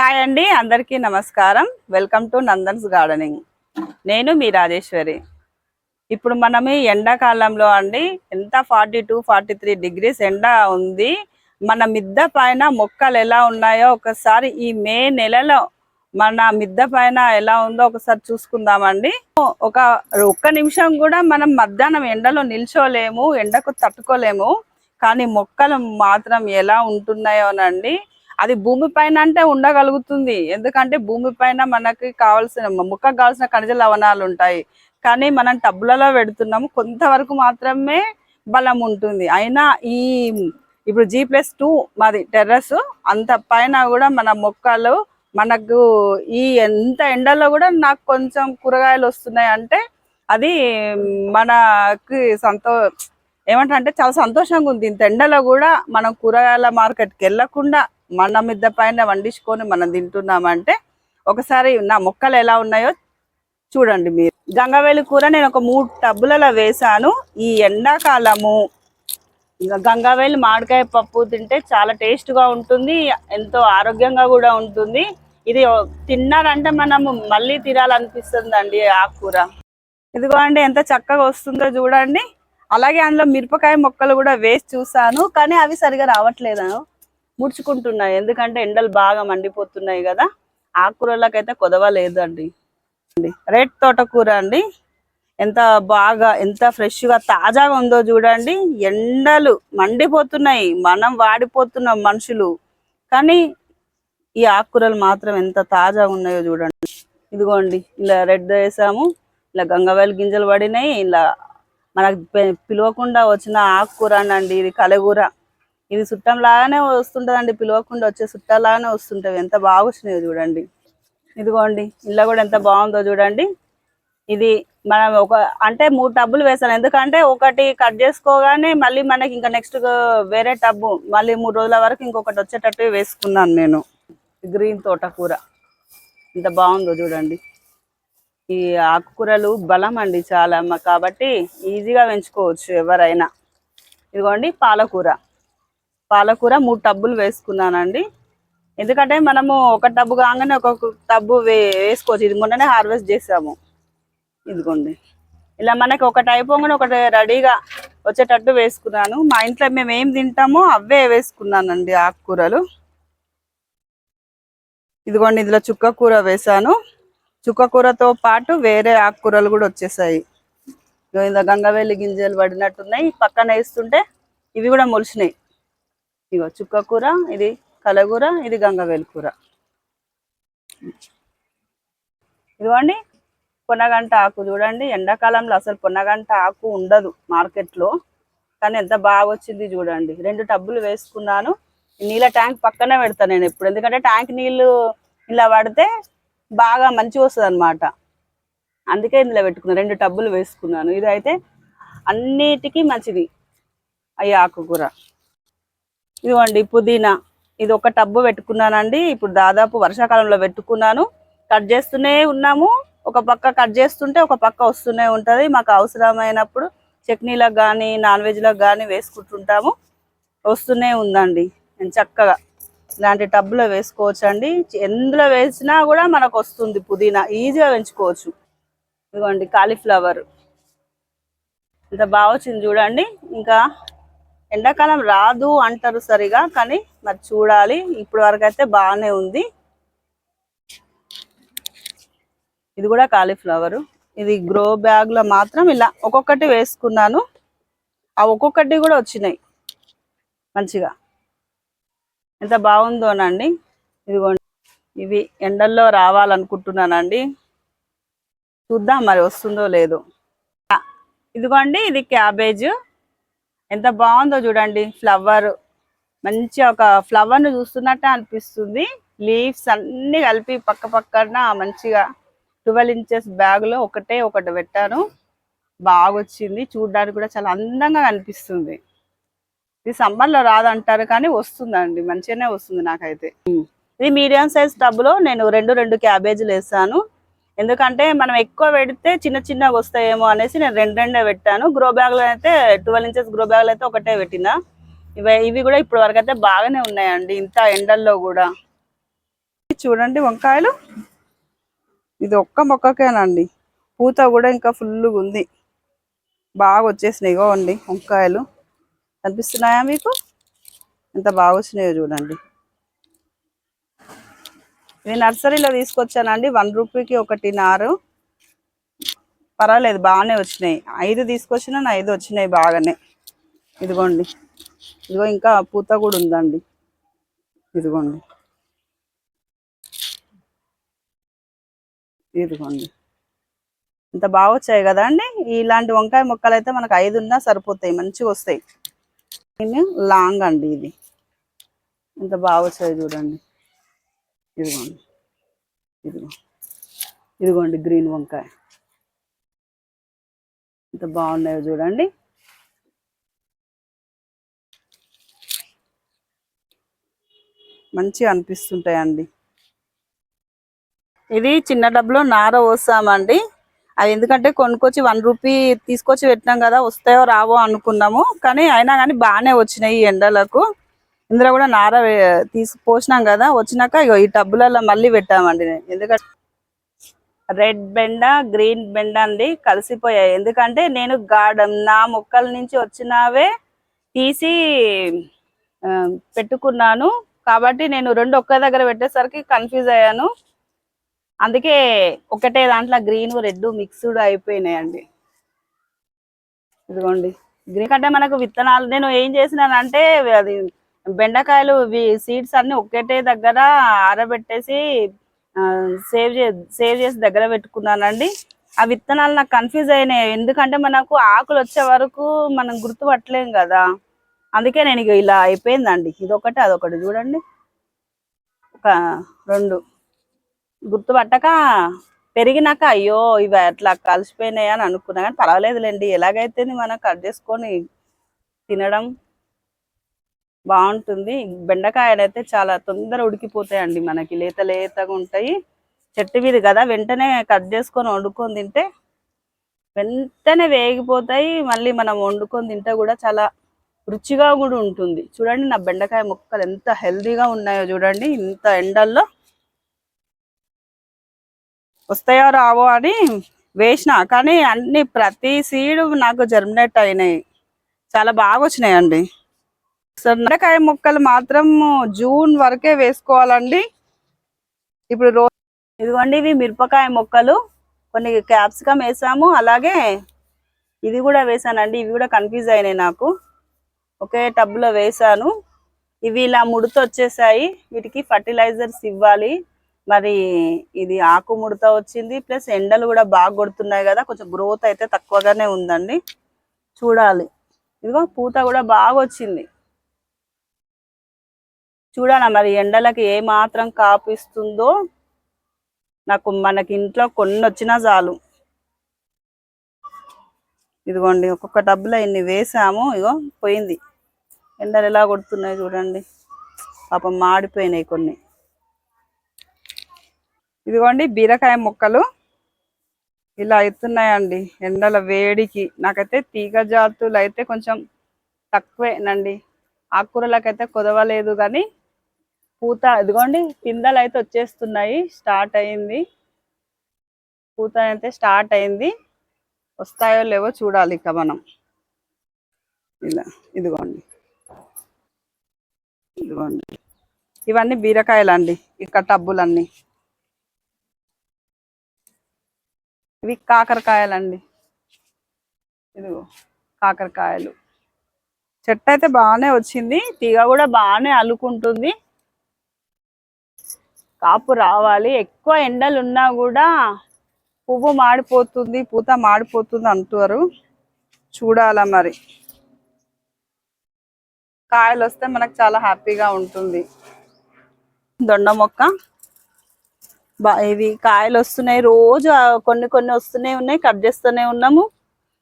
Hi అండి అందరికీ నమస్కారం. Welcome to Nandan's gardening. నేను మీ రాజేశ్వరి. ఇప్పుడు మనం ఎండాకాలంలో అండి ఎంత forty two forty three degrees ఎండ ఉంది. మన మిద్ద పైన మొక్కలు ఎలా ఉన్నాయో ఒకసారి ఈ మే నెలలో మన మిద్ద పైన ఎలా ఉందో ఒకసారి చూసుకుందామండి. ఒక ఒక్క నిమిషం కూడా మనం మధ్యాహ్నం ఎండలో నిల్చోలేము ఎండకు తట్టుకోలేము. కానీ మొక్కలు మాత్రం ఎలా ఉంటున్నాయోనండి అది భూమి పైన అంటే ఉండగలుగుతుంది. ఎందుకంటే భూమి పైన మనకి కావాల్సిన మొక్కకు కావాల్సిన ఖనిజ లవణాలు ఉంటాయి. కానీ మనం టబ్బులలో పెడుతున్నాము. కొంతవరకు మాత్రమే బలం ఉంటుంది. అయినా ఈ ఇప్పుడు జీ ప్లస్ టూ మాది టెర్రస్. అంత పైన కూడా మన మొక్కలు మనకు ఈ ఎంత ఎండలో కూడా నాకు కొంచెం కూరగాయలు వస్తున్నాయి అంటే అది మనకి సంతో ఏమంటారంటే చాలా సంతోషంగా ఉంది. ఇంత ఎండలో కూడా మనం కూరగాయల మార్కెట్కి వెళ్ళకుండా మన మిద్ద పైన వండించుకొని మనం తింటున్నామంటే ఒకసారి నా మొక్కలు ఎలా ఉన్నాయో చూడండి మీరు. గంగవేలి కూర నేను ఒక మూడు టబ్బులలో వేసాను ఈ ఎండాకాలము గంగావేలి మామిడికాయ పప్పు తింటే చాలా టేస్ట్గా ఉంటుంది ఎంతో ఆరోగ్యంగా కూడా ఉంటుంది. ఇది తిన్నారంటే మనము మళ్ళీ తినాలనిపిస్తుంది అండి ఆకుకూర ఇదిగో అండి ఎంత చక్కగా వస్తుందో చూడండి. అలాగే అందులో మిరపకాయ మొక్కలు కూడా వేసి చూసాను కానీ అవి సరిగా రావట్లేదు? ముడుచుకుంటున్నాయి ఎందుకంటే ఎండలు బాగా మండిపోతున్నాయి కదా. ఆకుకూరలకైతే కొదవలేదు అండి రెడ్ తోటకూర అండి. ఎంత బాగా ఎంత ఫ్రెష్గా తాజాగా ఉందో చూడండి. ఎండలు మండిపోతున్నాయి. మనం వాడిపోతున్నాం మనుషులు. కానీ ఈ ఆకుకూరలు మాత్రం ఎంత తాజాగా ఉన్నాయో చూడండి. ఇదిగోండి ఇలా రెడ్ వేసాము. ఇలా గంగవేలు గింజలు పడినాయి. ఇలా మనకు పిలవకుండా వచ్చిన ఆకుకూర అండి ఇది కలగూర. ఇది చుట్టం లాగానే వస్తుంటదండి పిలవకుండా వచ్చే చుట్టాలాగానే వస్తుంటవి ఎంత బాగా వచ్చినాయో చూడండి. ఇదిగోండి ఇల్లు కూడా ఎంత బాగుందో చూడండి. ఇది మనం ఒక అంటే మూడు టబ్బులు వేసాను. ఎందుకంటే ఒకటి కట్ చేసుకోగానే మళ్ళీ మనకి ఇంకా నెక్స్ట్ వేరే టబ్బు మళ్ళీ మూడు రోజుల వరకు ఇంకొకటి వచ్చేటట్టు వేసుకున్నాను నేను. గ్రీన్ తోటకూర. ఎంత బాగుందో చూడండి. ఈ ఆకుకూరలు బలం అండి చాలా కాబట్టి ఈజీగా పెంచుకోవచ్చు ఎవరైనా. ఇదిగోండి పాలకూర. పాలకూర మూడు టబ్బులు వేసుకున్నానండి. ఎందుకంటే మనము ఒక టబ్బు కాగానే ఒక్కొక్క టబ్బు వే వేసుకోవచ్చు. ఇది మొన్ననే హార్వెస్ట్ చేసాము. ఇదిగోండి. ఇలా మనకి ఒకటి అయిపోగానే ఒకటి రెడీగా వచ్చేటట్టు వేసుకున్నాను. మా ఇంట్లో మేము ఏం తింటామో అవే వేసుకున్నానండి ఆకుకూరలు. ఇదిగోండి ఇందులో చుక్క కూర వేసాను చుక్క కూరతో పాటు వేరే ఆకుకూరలు కూడా వచ్చేసాయి. ఇగో ఇందులో గంగవేలి గింజలు పడినట్టున్నాయి. పక్కన వేస్తుంటే ఇవి కూడా మొలిచినాయి. ఇగో చుక్క కూర ఇది కలగూర ఇది గంగవేలి కూర. ఇదిగోండి పొన్నగంట ఆకు చూడండి. ఎండాకాలంలో అసలు పొన్నగంట ఆకు ఉండదు మార్కెట్లో కానీ ఎంత బాగా వచ్చింది చూడండి. రెండు టబ్బులు వేసుకున్నాను. ఈ నీళ్ళ ట్యాంక్ పక్కనే పెడతాను నేను ఎప్పుడు. ఎందుకంటే ట్యాంక్ నీళ్ళు ఇలా పడితే బాగా మంచిగా వస్తుంది అనమాట అందుకే ఇందులో పెట్టుకున్నాను రెండు టబ్బులు వేసుకున్నాను. ఇది అయితే అన్నిటికీ మంచిది అయ్యి ఆకుకూర ఇదిగోండి పుదీనా. ఇది ఒక టబ్బు పెట్టుకున్నానండి. ఇప్పుడు దాదాపు వర్షాకాలంలో పెట్టుకున్నాను. కట్ చేస్తూనే ఉన్నాము. ఒక పక్క కట్ చేస్తుంటే ఒక పక్క వస్తూనే ఉంటుంది. మాకు అవసరమైనప్పుడు చట్నీలకు కానీ నాన్ వెజ్లకు కానీ వేసుకుంటుంటాము. వస్తూనే ఉందండి. నేను చక్కగా ఇలాంటి టబ్బులో వేసుకోవచ్చు అండి ఎందులో వేసినా కూడా మనకు వస్తుంది పుదీనా. ఈజీగా పెంచుకోవచ్చు. ఇదిగోండి కాలీఫ్లవర్. ఇంత బాగా వచ్చింది చూడండి. ఇంకా ఎండాకాలం రాదు అంటారు సరిగా కానీ మరి చూడాలి. ఇప్పుడు వరకు అయితే బాగానే ఉంది. ఇది కూడా కాలీఫ్లవర్. ఇది గ్రో బ్యాగ్లో మాత్రం ఇలా ఒక్కొక్కటి వేసుకున్నాను. ఆ ఒక్కొక్కటి కూడా వచ్చినాయి మంచిగా. ఎంత బాగుందోనండి ఇదిగోండి. ఇవి ఎండల్లో రావాలనుకుంటున్నానండి. చూద్దాం మరి వస్తుందో లేదో. ఇదిగోండి ఇది క్యాబేజ్. ఎంత బాగుందో చూడండి ఫ్లవర్ మంచి ఒక ఫ్లవర్ను చూస్తున్నట్టే అనిపిస్తుంది. లీవ్స్ అన్ని కలిపి పక్క పక్కన మంచిగా ట్వెల్వ్ ఇంచెస్ బ్యాగ్లో ఒకటే ఒకటి పెట్టాను. బాగా వచ్చింది చూడడానికి కూడా చాలా అందంగా కనిపిస్తుంది ఇది సమ్మర్లో రాదంటారు కానీ వస్తుందండి. మంచిగానే వస్తుంది నాకైతే. ఇది మీడియం సైజ్ టబ్లో నేను రెండు రెండు క్యాబేజీలు వేసాను. ఎందుకంటే మనం ఎక్కువ పెడితే చిన్న చిన్నగా వస్తాయేమో అనేసి నేను రెండు రెండే పెట్టాను. గ్రో బ్యాగ్లో అయితే ట్వెల్వ్ ఇంచెస్ గ్రో బ్యాగ్లో అయితే ఒకటే పెట్టిన. ఇవి ఇవి కూడా ఇప్పటి వరకు అయితే బాగానే ఉన్నాయండి ఇంత ఎండల్లో కూడా. చూడండి వంకాయలు. ఇది ఒక్క మొక్కకేనండి. పూత కూడా ఇంకా ఫుల్గా ఉంది. బాగా వచ్చేసినాయి ఇగోండి వంకాయలు. కనిపిస్తున్నాయా మీకు? ఎంత బాగా వచ్చినాయో చూడండి. ఇది నర్సరీలో తీసుకొచ్చానండి. వన్ రూపీకి ఒకటి నారు పర్వాలేదు బాగానే వచ్చినాయి. ఐదు తీసుకొచ్చిన ఐదు వచ్చినాయి బాగానే. ఇదిగోండి. ఇదిగో ఇంకా పూత కూడా ఉందండి. ఇదిగోండి. ఇదిగోండి. ఇంత బాగా వచ్చాయి కదా అండి? ఇలాంటి వంకాయ మొక్కలు అయితే మనకు ఐదు ఉన్నా సరిపోతాయి మంచిగా వస్తాయి. లాంగ్ అండి ఇది. ఇంత బాగా వచ్చాయి చూడండి. ఇదిగోండి. ఇదిగో. ఇదిగోండి గ్రీన్ వంకాయ. ఎంత బాగున్నాయో చూడండి. మంచిగా అనిపిస్తుంటాయండి. ఇది చిన్న డబ్బులో నార పోస్తామండి. అది ఎందుకంటే కొనుక్కొచ్చి వన్ రూపీ తీసుకొచ్చి పెట్టినాం కదా వస్తాయో రావో అనుకున్నాము. కానీ అయినా కానీ బాగానే వచ్చినాయి ఈ ఎండలకు. ఇందులో కూడా నార తీసి పోసినాం కదా వచ్చినాక ఇగో ఈ టబ్బులలో మళ్ళీ పెట్టామండి ఎందుకంటే రెడ్ బెండ గ్రీన్ బెండ అండి కలిసిపోయాయి. ఎందుకంటే నేను గార్డెన్ నా మొక్కల నుంచి వచ్చినవే తీసి పెట్టుకున్నాను. కాబట్టి నేను రెండు ఒక్క దగ్గర పెట్టేసరికి కన్ఫ్యూజ్ అయ్యాను. అందుకే ఒకటే దాంట్లో గ్రీన్ రెడ్ మిక్స్డ్ అయిపోయినాయండి. ఇదిగోండి. గ్రీన్ కంటే మనకు విత్తనాలు నేను ఏం చేసినానంటే అది బెండకాయలు సీడ్స్ అన్ని ఒకటే దగ్గర ఆరబెట్టేసి సేవ్ చే సేవ్ చేసి దగ్గర పెట్టుకున్నానండి. ఆ విత్తనాలు నాకు కన్ఫ్యూజ్ అయినాయి. ఎందుకంటే మనకు ఆకులు వచ్చే వరకు మనం గుర్తుపట్టలేం కదా. అందుకే నేను ఇక ఇలా అయిపోయిందండి. ఇదొకటి అదొకటి చూడండి. ఒక రెండు. గుర్తుపట్టక పెరిగినాక అయ్యో ఇవి అట్లా కలిసిపోయినాయి అని అనుకున్నా. కానీ పర్వాలేదులేండి. ఎలాగైతే మనం కట్ చేసుకొని తినడం బాగుంటుంది. బెండకాయలు అయితే చాలా తొందర ఉడికిపోతాయండి మనకి. లేత లేతగా ఉంటాయి. చెట్టు మీద కదా వెంటనే కట్ చేసుకొని వండుకొని తింటే వెంటనే వేగిపోతాయి. మళ్ళీ మనం వండుకొని తింటే కూడా చాలా రుచిగా కూడా ఉంటుంది. చూడండి నా బెండకాయ ముక్కలు ఎంత హెల్దీగా ఉన్నాయో చూడండి. ఇంత ఎండల్లో వస్తాయో రావో అని వేసిన. కానీ అన్ని ప్రతి సీడు నాకు జర్మినేట్ అయినాయి. చాలా బాగా వచ్చినాయండి. సొరకాయ మొక్కలు మాత్రం జూన్ వరకే వేసుకోవాలండి. ఇప్పుడు రో ఇదిగోండి ఇవి మిరపకాయ మొక్కలు. కొన్ని క్యాప్సికమ్ వేసాము అలాగే ఇది కూడా వేసానండి. ఇవి కూడా కన్ఫ్యూజ్ అయినాయి నాకు. ఒకే టబ్లో వేసాను. ఇవి ఇలా ముడత వచ్చేసాయి. వీటికి ఫర్టిలైజర్స్ ఇవ్వాలి. మరి ఇది ఆకు ముడత వచ్చింది. ప్లస్ ఎండలు కూడా బాగా కొడుతున్నాయి కదా. కొంచెం గ్రోత్ అయితే తక్కువగానే ఉందండి. చూడాలి. ఇదిగో పూత కూడా బాగా వచ్చింది. చూడాలా మరి ఎండలకి ఏ మాత్రం కాపిస్తుందో? నాకు మనకి ఇంట్లో కొన్ని వచ్చినా చాలు. ఇదిగోండి ఒక్కొక్క డబ్బులో ఇన్ని వేసాము ఇగో పోయింది. ఎండలు ఎలా కొడుతున్నాయి చూడండి. పాపం మాడిపోయినాయి కొన్ని. ఇదిగోండి బీరకాయ ముక్కలు. ఇలా అవుతున్నాయండి ఎండల వేడికి. నాకైతే తీగ జాతులు అయితే కొంచెం తక్కువేనండి. ఆకుకూరలకైతే కుదవలేదు కానీ పూత ఇదిగోండి పిందెలు అయితే వచ్చేస్తున్నాయి స్టార్ట్ అయింది. పూత అయితే స్టార్ట్ అయింది. వస్తాయో లేవో చూడాలి ఇక మనం. ఇలా ఇదిగోండి. ఇదిగోండి. ఇవన్నీ బీరకాయలు అండి ఇక్కడ టబ్బులన్నీ. ఇవి కాకరకాయలండి. ఇదిగో కాకరకాయలు. చెట్టు అయితే బాగానే వచ్చింది తీగ కూడా బాగానే అల్లుకుంటుంది కాపు రావాలి. ఎక్కువ ఎండలు ఉన్నా కూడా పువ్వు మాడిపోతుంది పూత మాడిపోతుంది అంటారు. చూడాలా మరి. కాయలు వస్తే మనకు చాలా హ్యాపీగా ఉంటుంది. దొండ మొక్క. ఇవి కాయలు వస్తున్నాయి. రోజు కొన్ని కొన్ని వస్తూనే ఉన్నాయి. కట్ చేస్తూనే ఉన్నాము.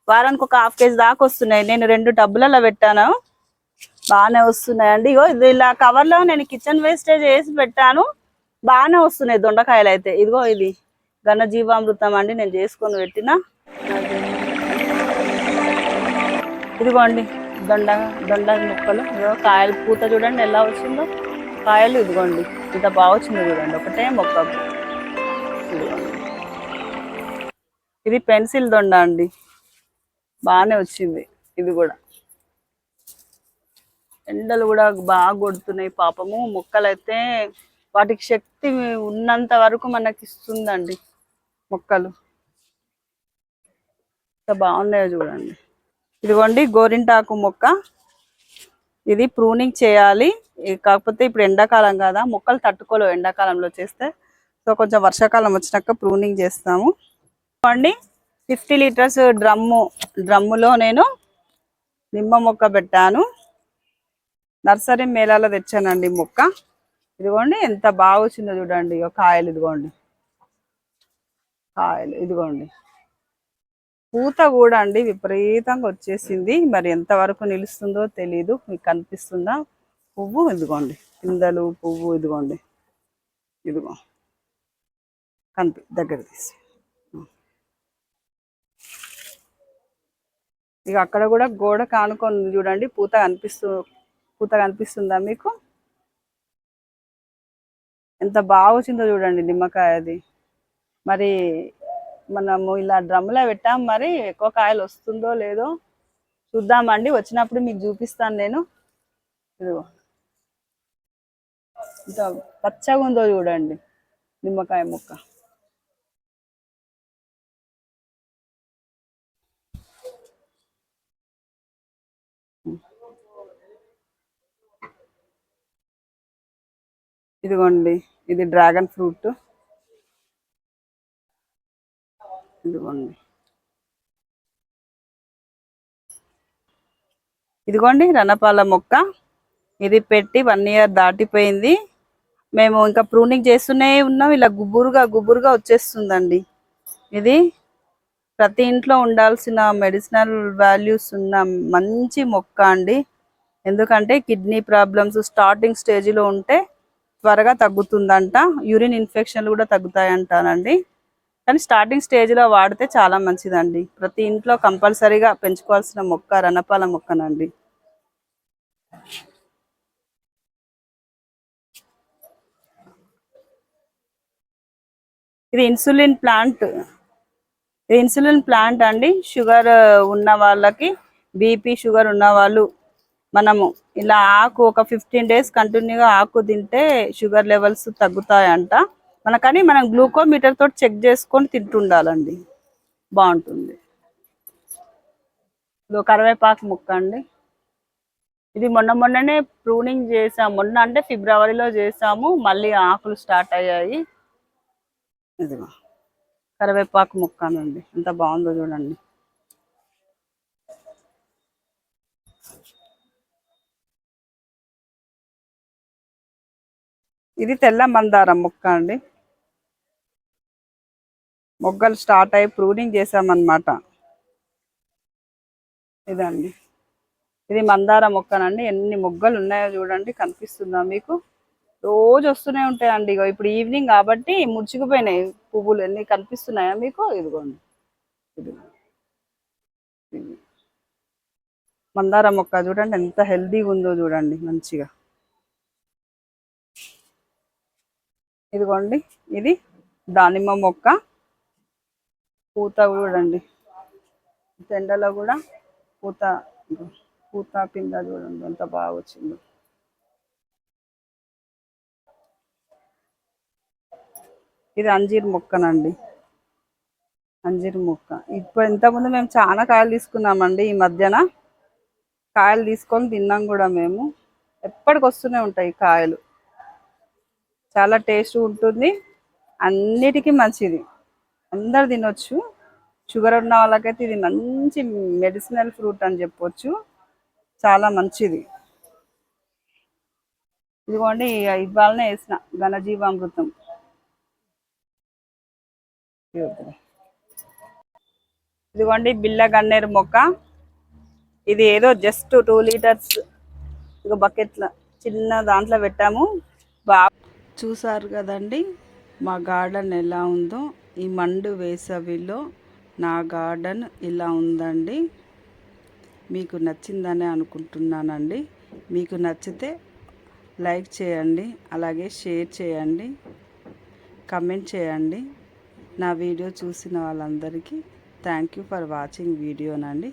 వారానికి ఒక హాఫ్ కేజీ దాకా వస్తున్నాయి. నేను రెండు డబ్బులలో పెట్టాను. బాగానే వస్తున్నాయండి. ఇగో ఇది ఇలా కవర్లో నేను కిచెన్ వేస్టేజ్ వేసి పెట్టాను. బాగానే వస్తున్నాయి దొండకాయలు అయితే. ఇదిగో ఇది ఘన జీవామృతం అండి నేను చేసుకొని పెట్టిన. ఇదిగోండి దొండ దొండ ముక్కలు. ఇదిగో కాయలు పూత చూడండి ఎలా వచ్చిందో. కాయలు ఇదిగోండి ఇంత బాగా వచ్చింది చూడండి ఒకటే మొక్క. ఇది పెన్సిల్ దొండ అండి బాగానే వచ్చింది ఇది కూడా. ఎండలు కూడా బాగా కొడుతున్నాయి పాపము. మొక్కలు అయితే వాటికి శక్తి ఉన్నంత వరకు మనకి ఇస్తుందండి మొక్కలు. బాగున్నాయో చూడండి. ఇదిగోండి గోరింటాకు మొక్క. ఇది ప్రూనింగ్ చేయాలి. కాకపోతే ఇప్పుడు ఎండాకాలం కదా మొక్కలు తట్టుకోలేవు ఎండాకాలంలో చేస్తే. సో కొంచెం వర్షాకాలం వచ్చినాక ప్రూనింగ్ చేస్తాము. అండి ఫిఫ్టీ లీటర్స్ డ్రమ్ము. డ్రమ్ములో నేను నిమ్మ మొక్క పెట్టాను. నర్సరీ మేళాలో తెచ్చానండి మొక్క. ఇదిగోండి ఎంత బాగా వచ్చిందో చూడండి. ఇగో కాయలు ఇదిగోండి. కాయలు ఇదిగోండి. పూత కూడా అండి విపరీతంగా వచ్చేసింది. మరి ఎంతవరకు నిలుస్తుందో తెలీదు. మీకు కనిపిస్తుందా? పువ్వు ఇదిగోండి. పిందలు పువ్వు ఇదిగోండి. ఇదిగో. కనిపి దగ్గర తీసి. ఇక అక్కడ కూడా గోడ కానుకొని చూడండి. పూత కనిపిస్తూ పూత కనిపిస్తుందా మీకు? ఎంత బాగా వచ్చిందో చూడండి నిమ్మకాయ అది. మరి మనము ఇలా డ్రమ్లో పెట్టాం మరి ఎక్కువ కాయలు వస్తుందో లేదో చూద్దామండి. వచ్చినప్పుడు మీకు చూపిస్తాను నేను. ఇదిగో. ఇంత పచ్చగా ఉందో చూడండి నిమ్మకాయ ముక్క. ఇదిగోండి ఇది డ్రాగన్ ఫ్రూట్. ఇదిగోండి. ఇదిగోండి రణపాల మొక్క. ఇది పెట్టి వన్ ఇయర్ దాటిపోయింది. మేము ఇంకా ప్రూనింగ్ చేస్తూనే ఉన్నాం. ఇలా గుబురుగా గుబురుగా వచ్చేస్తుందండి. ఇది ప్రతి ఇంట్లో ఉండాల్సిన మెడిసినల్ వాల్యూస్ ఉన్న మంచి మొక్క అండి. ఎందుకంటే కిడ్నీ ప్రాబ్లమ్స్ స్టార్టింగ్ స్టేజ్లో ఉంటే త్వరగా తగ్గుతుందంట. యూరిన్ ఇన్ఫెక్షన్లు కూడా తగ్గుతాయంటానండి. కానీ స్టార్టింగ్ స్టేజ్లో వాడితే చాలా మంచిదండి. ప్రతి ఇంట్లో కంపల్సరీగా పెంచుకోవాల్సిన మొక్క రణపాల మొక్కనండి. ఇది ఇన్సులిన్ ప్లాంట్. ఇది ఇన్సులిన్ ప్లాంట్ అండి. షుగర్ ఉన్న వాళ్ళకి బీపీ షుగర్ ఉన్న వాళ్ళు మనము ఇలా ఆకు ఒక ఫిఫ్టీన్ డేస్ కంటిన్యూగా ఆకు తింటే షుగర్ లెవెల్స్ తగ్గుతాయంట. మనకని మనం గ్లూకోమీటర్ తోటి చెక్ చేసుకొని తింటుండాలండి. బాగుంటుంది. ఇది కరివేపాకు ముక్క అండి. ఇది మొన్న మొన్ననే ప్రూనింగ్ చేసాము మొన్న అంటే ఫిబ్రవరిలో చేసాము. మళ్ళీ ఆకులు స్టార్ట్ అయ్యాయి. ఇదిగో కరివేపాకు ముక్కనండి ఎంత బాగుందో చూడండి. ఇది తెల్ల మందారం మొక్క అండి. మొగ్గలు స్టార్ట్ అయ్యి ప్రూనింగ్ చేసామన్నమాట ఇదండి. ఇది మందార మొక్కనండి. ఎన్ని మొగ్గలు ఉన్నాయో చూడండి కనిపిస్తుందా మీకు? రోజు వస్తూనే ఉంటాయండి. ఇగో ఇప్పుడు ఈవినింగ్ కాబట్టి ముడుచుకుపోయినాయి పువ్వులు. ఎన్ని కనిపిస్తున్నాయా మీకు? ఇదిగోండి. ఇది. మందార మొక్క చూడండి ఎంత హెల్దీగా ఉందో చూడండి మంచిగా. ఇదిగోండి ఇది దానిమ్మ మొక్క. పూత చూడండి. తెండలో కూడా పూత పూత పింద చూడండి ఎంత బాగా వచ్చిందో. ఇది అంజీర్ మొక్కనండి. అంజీర్ మొక్క. ఇప్పుడు ఇంతకుముందు మేము చాలా కాయలు తీసుకున్నామండి ఈ మధ్యన. కాయలు తీసుకొని తిన్నాం కూడా మేము. ఎప్పటికి వస్తూనే ఉంటాయి కాయలు. చాలా టేస్ట్ ఉంటుంది. అన్నిటికీ మంచిది. అందరు తినొచ్చు. షుగర్ ఉన్న వాళ్ళకైతే ఇది మంచి మెడిసినల్ ఫ్రూట్ అని చెప్పొచ్చు. చాలా మంచిది. ఇదిగోండి ఇవాళనే వేసిన ఘనజీవామృతం. ఇదిగోండి బిల్ల గన్నేరు మొక్క. ఇది ఏదో జస్ట్ టూ లీటర్స్ ఇక బకెట్ల చిన్న దాంట్లో పెట్టాము. చూసారు కదండి మా గార్డెన్ ఎలా ఉందో ఈ మండు వేసవిలో నా గార్డెన్ ఇలా ఉందండి. మీకు నచ్చిందని అనుకుంటున్నానండి. మీకు నచ్చితే లైక్ చేయండి అలాగే షేర్ చేయండి కమెంట్ చేయండి. నా వీడియో చూసిన వాళ్ళందరికీ థ్యాంక్ యూ ఫర్ వాచింగ్ వీడియోనండి.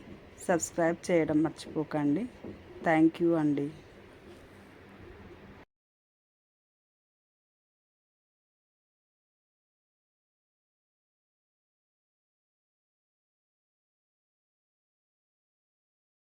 సబ్స్క్రైబ్ చేయడం మర్చిపోకండి. థ్యాంక్ యూ అండి.